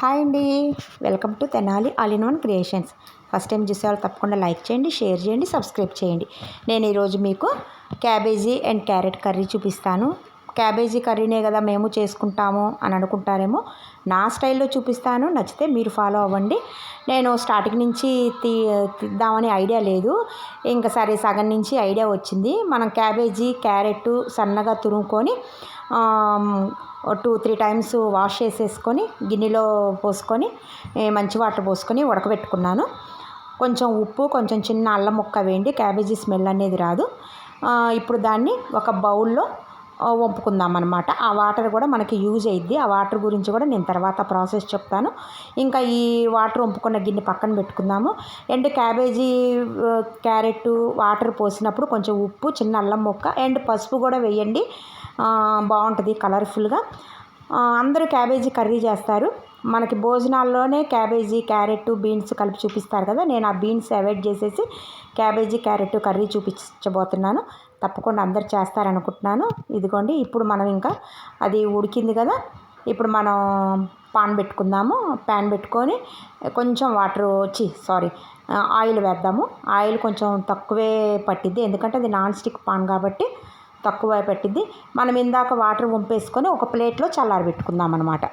Hi అండి. Welcome to Tenali all in one creations. First time చూసేవాళ్ళు తప్పకుండా like చేయండి షేర్ చేయండి సబ్స్క్రైబ్ చేయండి. నేను ఈరోజు మీకు క్యాబేజీ అండ్ క్యారెట్ కర్రీ చూపిస్తాను. క్యాబేజీ కర్రీనే కదా మేము చేసుకుంటాము అని అనుకుంటారేమో. నా స్టైల్లో చూపిస్తాను. నచ్చితే మీరు ఫాలో అవ్వండి. నేను స్టార్టింగ్ నుంచి తీ తీద్దామని ఐడియా లేదు. ఇంకా సరే సగం నుంచి ఐడియా వచ్చింది. మనం క్యాబేజీ క్యారెట్ సన్నగా తురుముకొని టూ త్రీ టైమ్స్ వాష్ చేసేసుకొని గిన్నెలో పోసుకొని మంచి వాటర్ పోసుకొని ఉడకబెట్టుకున్నాను. కొంచెం ఉప్పు కొంచెం చిన్న అల్లం ముక్క వేయండి. క్యాబేజీ స్మెల్ అనేది రాదు. ఇప్పుడు దాన్ని ఒక బౌల్లో వంపుకుందాం అనమాట ఆ వాటర్ కూడా మనకి యూజ్ అయ్యిద్ది ఆ వాటర్ గురించి కూడా నేను తర్వాత ప్రాసెస్ చెప్తాను. ఇంకా ఈ వాటర్ వంపుకున్న గిన్నె పక్కన పెట్టుకుందాము. అండ్ క్యాబేజీ క్యారెట్ వాటర్ పోసినప్పుడు కొంచెం ఉప్పు చిన్న అల్లం ముక్క అండ్ పసుపు కూడా వేయండి. బాగుంటుంది కలర్ఫుల్గా. అందరూ క్యాబేజీ కర్రీ చేస్తారు. మనకి భోజనాల్లోనే క్యాబేజీ క్యారెట్ బీన్స్ కలిపి చూపిస్తారు కదా. నేను ఆ బీన్స్ అవాయిడ్ చేసేసి క్యాబేజీ క్యారెట్ కర్రీ చూపించబోతున్నాను. తప్పకుండా అందరు చేస్తారనుకుంటున్నాను. ఇదిగోండి ఇప్పుడు మనం ఇంకా అది ఉడికింది కదా ఇప్పుడు మనం పాన్ పెట్టుకుందాము. ప్యాన్ పెట్టుకొని కొంచెం వాటర్ వచ్చి సారీ ఆయిల్ వేద్దాము. ఆయిల్ కొంచెం తక్కువే పట్టిద్ది ఎందుకంటే అది నాన్ స్టిక్ పాన్ కాబట్టి తక్కువ పెట్టిద్ది. మనం ఇందాక వాటర్ వంపేసుకొని ఒక ప్లేట్లో చల్లారబెట్టుకుందాం అనమాట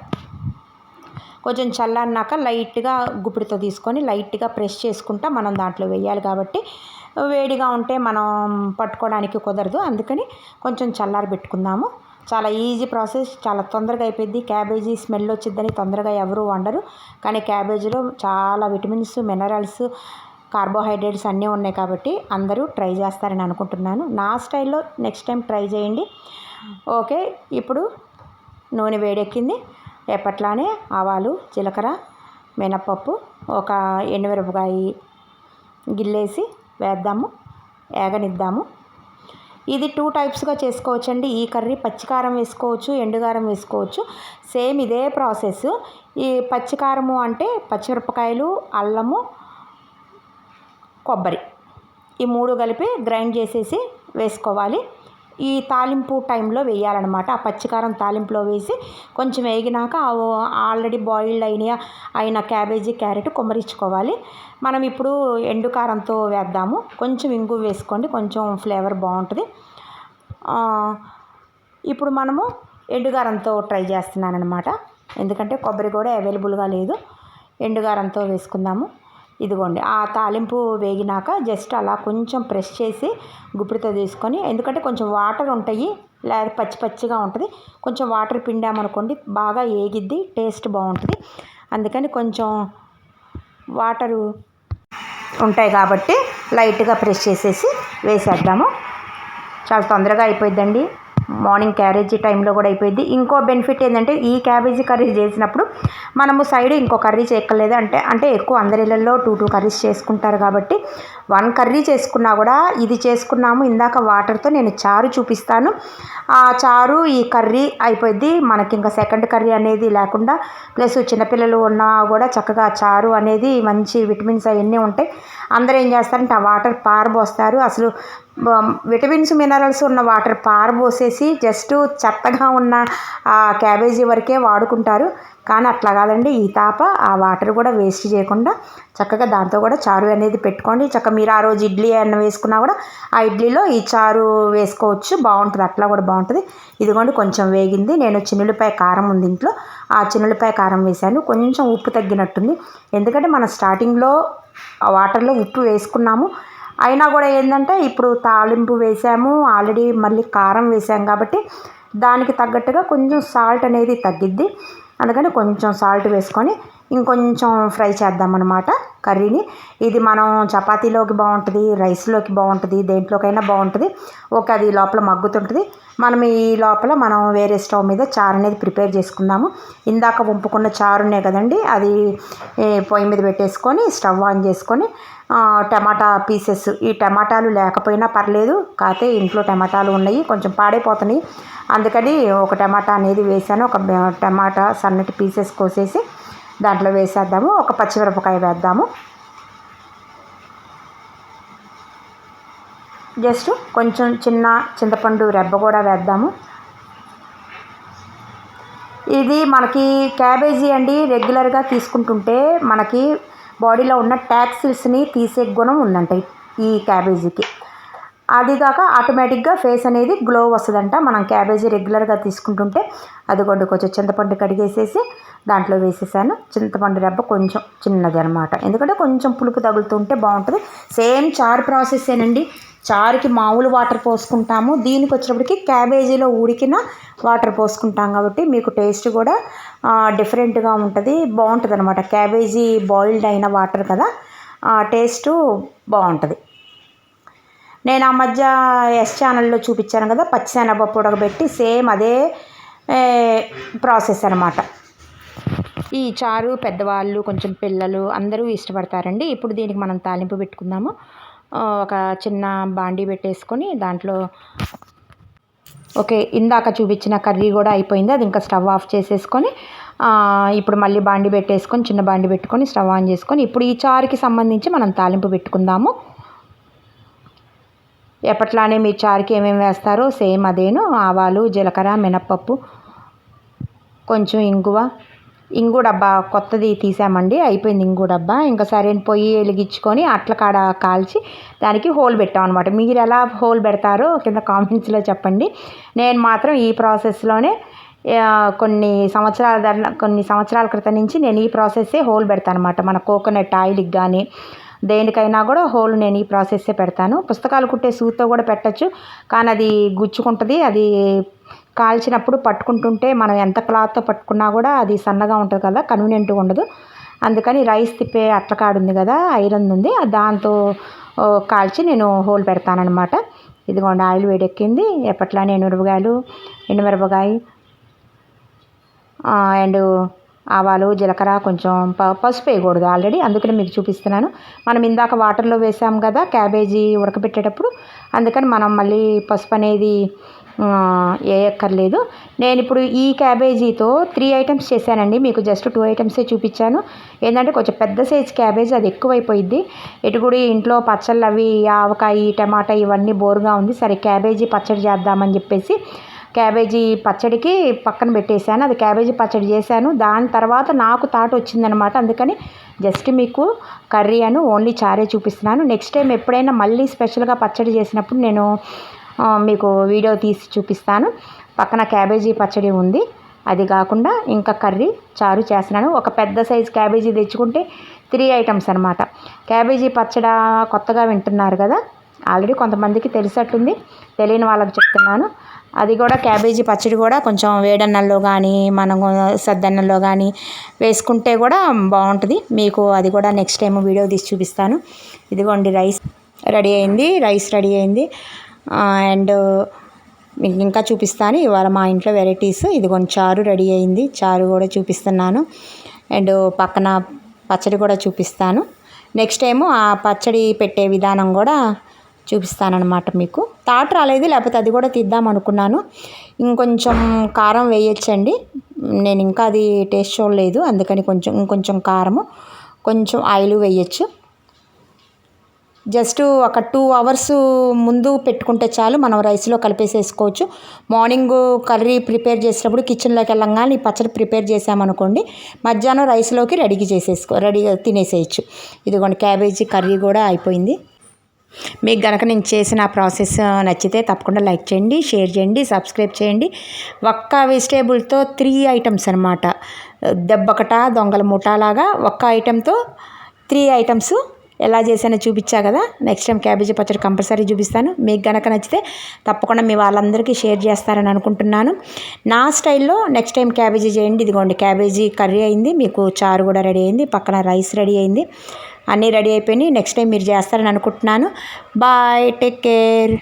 కొంచెం చల్లారినాక లైట్గా గుప్పిడితో తీసుకొని లైట్గా ప్రెస్ చేసుకుంటా మనం దాంట్లో వేయాలి కాబట్టి వేడిగా ఉంటే మనం పట్టుకోవడానికి కుదరదు. అందుకని కొంచెం చల్లారి పెట్టుకుందాము. చాలా ఈజీ ప్రాసెస్ చాలా తొందరగా అయిపోయింది. క్యాబేజీ స్మెల్ వచ్చిద్దని తొందరగా ఎవరు వండరు. కానీ క్యాబేజీలో చాలా విటమిన్స్ మినరల్స్ కార్బోహైడ్రేట్స్ అన్నీ ఉన్నాయి కాబట్టి అందరూ ట్రై చేస్తారని అనుకుంటున్నాను. నా స్టైల్లో నెక్స్ట్ టైం ట్రై చేయండి. ఓకే ఇప్పుడు నూనె వేడెక్కింది. ఎప్పట్లానే ఆవాలు జీలకర్ర మినప్పప్పు ఒక ఎండుమిరపకాయి గిల్లేసి వేద్దాము ఏగనిద్దాము. ఇది టూ టైప్స్గా చేసుకోవచ్చండి. ఈ కర్రీ పచ్చికారం వేసుకోవచ్చు ఎండుగారం వేసుకోవచ్చు. సేమ్ ఇదే ప్రాసెస్. ఈ పచ్చికారము అంటే పచ్చిమిరపకాయలు అల్లము కొబ్బరి. ఈ మూడు కలిపి గ్రైండ్ చేసేసి వేసుకోవాలి. ఈ తాలింపు టైంలో వేయాలన్నమాట. ఆ పచ్చికారం తాలింపులో వేసి కొంచెం వేగినాక ఆల్రెడీ బాయిల్డ్ అయిన అయిన క్యాబేజీ క్యారెట్ కొమ్మరించుకోవాలి. మనం ఇప్పుడు ఎండు కారంతో వేద్దాము. కొంచెం ఇంగు వేసుకోండి కొంచెం ఫ్లేవర్ బాగుంటుంది. ఇప్పుడు మనము ఎండుగారంతో ట్రై చేస్తున్నాను అనమాట ఎందుకంటే కొబ్బరి కూడా అవైలబుల్గా లేదు. ఎండుగారంతో వేసుకుందాము. ఇదిగోండి ఆ తాలింపు వేగినాక జస్ట్ అలా కొంచెం ప్రెస్ చేసి గుప్పిడితో తీసుకొని ఎందుకంటే కొంచెం వాటర్ ఉంటాయి లేదా పచ్చి పచ్చిగా ఉంటుంది. కొంచెం వాటర్ పిండామనుకోండి బాగా ఏగిద్ది టేస్ట్ బాగుంటుంది. అందుకని కొంచెం వాటరు ఉంటాయి కాబట్టి లైట్గా ప్రెస్ చేసేసి వేసేద్దాము. చాలా తొందరగా అయిపోయిందండి మార్నింగ్ క్యారేజీ టైంలో కూడా అయిపోయింది. ఇంకో బెనిఫిట్ ఏంటంటే ఈ క్యాబేజీ కర్రీ చేసినప్పుడు మనము సైడ్ ఇంకో కర్రీ చేయక్కర్లేదు. అంటే అంటే ఎక్కువ అందరిళ్ళల్లో టూ టూ కర్రీస్ చేసుకుంటారు కాబట్టి వన్ కర్రీ చేసుకున్నా కూడా ఇది చేసుకున్నాము ఇందాక వాటర్తో నేను చారు చూపిస్తాను. ఆ చారు ఈ కర్రీ అయిపోయింది. మనకి ఇంకా సెకండ్ కర్రీ అనేది లేకుండా ప్లస్ చిన్నపిల్లలు ఉన్నా కూడా చక్కగా చారు అనేది మంచి విటమిన్స్ అవన్నీ ఉంటాయి. అందరూ ఏం చేస్తారంటే ఆ వాటర్ పారబోస్తారు. అసలు విటమిన్స్ మినరల్స్ ఉన్న వాటర్ పారబోసేసి జస్ట్ చెత్తగా ఉన్న ఆ క్యాబేజీ వరకే వాడుకుంటారు. కానీ అట్లా కాదండి. ఈ తాప ఆ వాటర్ కూడా వేస్ట్ చేయకుండా చక్కగా దాంతో కూడా చారు అనేది పెట్టుకోండి. చక్కగా మీరు ఆ రోజు ఇడ్లీ అన్న వేసుకున్నా కూడా ఆ ఇడ్లీలో ఈ చారు వేసుకోవచ్చు. బాగుంటుంది. అట్లా కూడా బాగుంటుంది. ఇదిగోండి కొంచెం వేగింది. నేను చిన్నులపాయ కారం ఉంది ఇంట్లో. ఆ చిన్నులపాయ కారం వేశాను. కొంచెం ఉప్పు తగ్గినట్టుంది. ఎందుకంటే మన స్టార్టింగ్లో వాటర్లో ఉప్పు వేసుకున్నాము. అయినా కూడా ఏంటంటే ఇప్పుడు తాలింపు వేసాము ఆల్రెడీ మళ్ళీ కారం వేసాం కాబట్టి దానికి తగ్గట్టుగా కొంచెం సాల్ట్ అనేది తగ్గిద్ది. అందుకని కొంచెం సాల్ట్ వేసుకొని ఇంకొంచెం ఫ్రై చేద్దామన్నమాట కర్రీని. ఇది మనం చపాతీలోకి బాగుంటుంది రైస్లోకి బాగుంటుంది దేంట్లోకైనా బాగుంటుంది. ఓకే అది లోపల మగ్గుతుంటుంది. మనం ఈ లోపల మనం వేరే స్టవ్ మీద చారు అనేది ప్రిపేర్ చేసుకుందాము. ఇందాక వంపుకున్న చారునే కదండి అది పొయ్యి మీద పెట్టేసుకొని స్టవ్ ఆన్ చేసుకొని టమాటా పీసెస్. ఈ టమాటాలు లేకపోయినా పర్లేదు కాకపోతే ఇంట్లో టమాటాలు ఉన్నాయి కొంచెం పాడైపోతున్నాయి. అందుకని ఒక టమాటా అనేది వేసాను ఒక టమాటా సన్నటి పీసెస్ కోసేసి దాంట్లో వేసేద్దాము. ఒక పచ్చిమిరపకాయ వేద్దాము. జస్ట్ కొంచెం చిన్న చింతపండు రెబ్బ కూడా వేద్దాము. ఇది మనకి క్యాబేజీ అండి రెగ్యులర్గా తీసుకుంటుంటే మనకి బాడీలో ఉన్న ట్యాక్సిల్స్ని తీసే గుణం ఉందంట ఈ క్యాబేజీకి. అది కాక ఆటోమేటిక్గా ఫేస్ అనేది గ్లో వస్తుందంట. మనం క్యాబేజీ రెగ్యులర్గా తీసుకుంటుంటే అది కొంచెం కొంచెం చింతపండు కడిగేసేసి దాంట్లో వేసేసాను. చింతపండు రెబ్బ కొంచెం చిన్నది అనమాట ఎందుకంటే కొంచెం పులుపు తగులుతుంటే బాగుంటుంది. సేమ్ చారు ప్రాసెస్సేనండి చారుకి మామూలు వాటర్ పోసుకుంటాము. దీనికి వచ్చినప్పటికి క్యాబేజీలో ఉడికిన వాటర్ పోసుకుంటాం కాబట్టి మీకు టేస్ట్ కూడా డిఫరెంట్గా ఉంటుంది. బాగుంటుంది అనమాట క్యాబేజీ బాయిల్డ్ అయిన వాటర్ కదా. టేస్టు బాగుంటుంది. నేను ఆ మధ్య ఎస్ ఛానల్లో చూపించాను కదా పచ్చిశనగపప్పు ఉడకబెట్టి సేమ్ అదే ప్రాసెస్ అనమాట ఈ చారు పెద్దవాళ్ళు కొంచెం పిల్లలు అందరూ ఇష్టపడతారండి. ఇప్పుడు దీనికి మనం తాలింపు పెట్టుకుందాము. ఒక చిన్న బాండీ పెట్టేసుకొని దాంట్లో ఓకే ఇందాక చూపించిన కర్రీ కూడా అయిపోయింది. అది ఇంకా స్టవ్ ఆఫ్ చేసేసుకొని ఇప్పుడు మళ్ళీ బాండి పెట్టేసుకొని చిన్న బాండి పెట్టుకొని స్టవ్ ఆన్ చేసుకొని ఇప్పుడు ఈ చారుకి సంబంధించి మనం తాలింపు పెట్టుకుందాము. ఎప్పట్లానే మీరు చారుకి ఏమేమి వేస్తారో సేమ్ అదేను. ఆవాలు జీలకర్ర మినప్పప్పు కొంచెం ఇంగువ. ఇంగు డబ్బా కొత్తది తీసామండి అయిపోయింది ఇంగు డబ్బా. ఇంకా సరైన పొయ్యి వెలిగించుకొని అట్ల కాడ కాల్చి దానికి హోల్ పెట్టాం అనమాట మీరు ఎలా హోల్ పెడతారో కింద కామెంట్స్లో చెప్పండి. నేను మాత్రం ఈ ప్రాసెస్లోనే కొన్ని సంవత్సరాల కొన్ని సంవత్సరాల క్రితం నుంచి నేను ఈ ప్రాసెస్సే హోల్ పెడతాను అనమాట మన కోకోనట్ ఆయిల్కి కానీ దేనికైనా కూడా హోల్ నేను ఈ ప్రాసెస్సే పెడతాను. పుస్తకాలు కుట్టే సూతో కూడా పెట్టచ్చు కానీ అది గుచ్చుకుంటుంది. అది కాల్చినప్పుడు పట్టుకుంటుంటే మనం ఎంత క్లాత్తో పట్టుకున్నా కూడా అది సన్నగా ఉంటుంది కదా కన్వీనియంట్గా ఉండదు. అందుకని రైస్ తిప్పే అట్లకాడు ఉంది కదా ఐరన్ ఉంది. దాంతో కాల్చి నేను హోల్ పెడతానమాట ఇదిగోండి ఆయిల్ వేడెక్కింది. ఎప్పట్లానే ఎండుమిరపకాయలు ఎండుమిరపకాయ అండ్ ఆవాలు జీలకర్ర కొంచెం ప పసుపు వేయకూడదు ఆల్రెడీ. అందుకని మీకు చూపిస్తున్నాను. మనం ఇందాక వాటర్లో వేసాం కదా క్యాబేజీ ఉడకబెట్టేటప్పుడు. అందుకని మనం మళ్ళీ పసుపు అనేది వేయక్కర్లేదు. నేను ఇప్పుడు ఈ క్యాబేజీతో త్రీ ఐటమ్స్ చేశానండి. మీకు జస్ట్ టూ ఐటమ్సే చూపించాను. ఏంటంటే కొంచెం పెద్ద సైజ్ క్యాబేజ్ అది ఎక్కువైపోయింది ఇటు కూడా ఇంట్లో పచ్చళ్ళు అవి ఆవకాయ టమాటా ఇవన్నీ బోరుగా ఉంది. సరే క్యాబేజీ పచ్చడి చేద్దామని చెప్పేసి క్యాబేజీ పచ్చడికి పక్కన పెట్టేశాను. అది క్యాబేజీ పచ్చడి చేశాను. దాని తర్వాత నాకు థాట్ వచ్చిందనమాట అందుకని జస్ట్ మీకు కర్రీ అని ఓన్లీ చారే చూపిస్తున్నాను. నెక్స్ట్ టైం ఎప్పుడైనా మళ్ళీ స్పెషల్గా పచ్చడి చేసినప్పుడు నేను మీకు వీడియో తీసి చూపిస్తాను. పక్కన క్యాబేజీ పచ్చడి ఉంది. అది కాకుండా ఇంకా కర్రీ చారు చేస్తున్నాను. ఒక పెద్ద సైజు క్యాబేజీ తెచ్చుకుంటే త్రీ ఐటమ్స్ అనమాట క్యాబేజీ పచ్చడి కొత్తగా వింటున్నారు కదా? ఆల్రెడీ కొంతమందికి తెలిసట్టుంది తెలియని వాళ్ళకి చెప్తున్నాను. అది కూడా క్యాబేజీ పచ్చడి కూడా కొంచెం వేడన్నంలో కానీ మనం సద్దన్నంలో కానీ వేసుకుంటే కూడా బాగుంటుంది. మీకు అది కూడా నెక్స్ట్ టైం వీడియో తీసి చూపిస్తాను. ఇదిగోండి రైస్ రెడీ అయింది. రైస్ రెడీ అయింది. అండ్ మీకు ఇంకా చూపిస్తాను. ఇవాళ మా ఇంట్లో వెరైటీస్. ఇదిగోండి చారు రెడీ అయింది. చారు కూడా చూపిస్తున్నాను. అండ్ పక్కన పచ్చడి కూడా చూపిస్తాను. నెక్స్ట్ టైము ఆ పచ్చడి పెట్టే విధానం కూడా చూపిస్తానమాట మీకు. తాట రాలేదు లేకపోతే అది కూడా తీద్దాం అనుకున్నాను. ఇంకొంచెం కారం వేయచ్చండి. నేను ఇంకా అది టేస్ట్ చూడలేదు అందుకని కొంచెం ఇంకొంచెం కారము కొంచెం ఆయిల్ వేయచ్చు. జస్ట్ ఒక టూ అవర్స్ ముందు పెట్టుకుంటే చాలు మనం రైస్లో కలిపేసేసుకోవచ్చు. మార్నింగ్ కర్రీ ప్రిపేర్ చేసేటప్పుడు కిచెన్లోకి వెళ్ళంగానే ఈ పచ్చడి ప్రిపేర్ చేసామనుకోండి మధ్యాహ్నం రైస్లోకి రెడీ చేసేసుకో రెడీగా తినేసేయచ్చు. ఇదిగోండి క్యాబేజీ కర్రీ కూడా అయిపోయింది. మీకు గనక నేను చేసిన ప్రాసెస్ నచ్చితే తప్పకుండా లైక్ చేయండి షేర్ చేయండి సబ్స్క్రైబ్ చేయండి. ఒక్క వెజిటేబుల్తో త్రీ ఐటమ్స్ అనమాట దెబ్బకట దొంగల ముఠాలాగా ఒక్క ఐటెంతో త్రీ ఐటమ్స్ ఎలా చేశానో చూపించా కదా. నెక్స్ట్ టైం క్యాబేజీ పచ్చడి కంపల్సరీ చూపిస్తాను. మీకు గనక నచ్చితే తప్పకుండా మీ వాళ్ళందరికీ షేర్ చేస్తారని అనుకుంటున్నాను. నా స్టైల్లో నెక్స్ట్ టైం క్యాబేజీ చేయండి. ఇదిగోండి క్యాబేజీ కర్రీ అయింది మీకు చారు కూడా రెడీ అయింది పక్కన రైస్ రెడీ అయింది. అన్నీ రెడీ అయిపోయినాయి. నెక్స్ట్ టైం మీరు చేస్తారని అనుకుంటున్నాను. Bye take care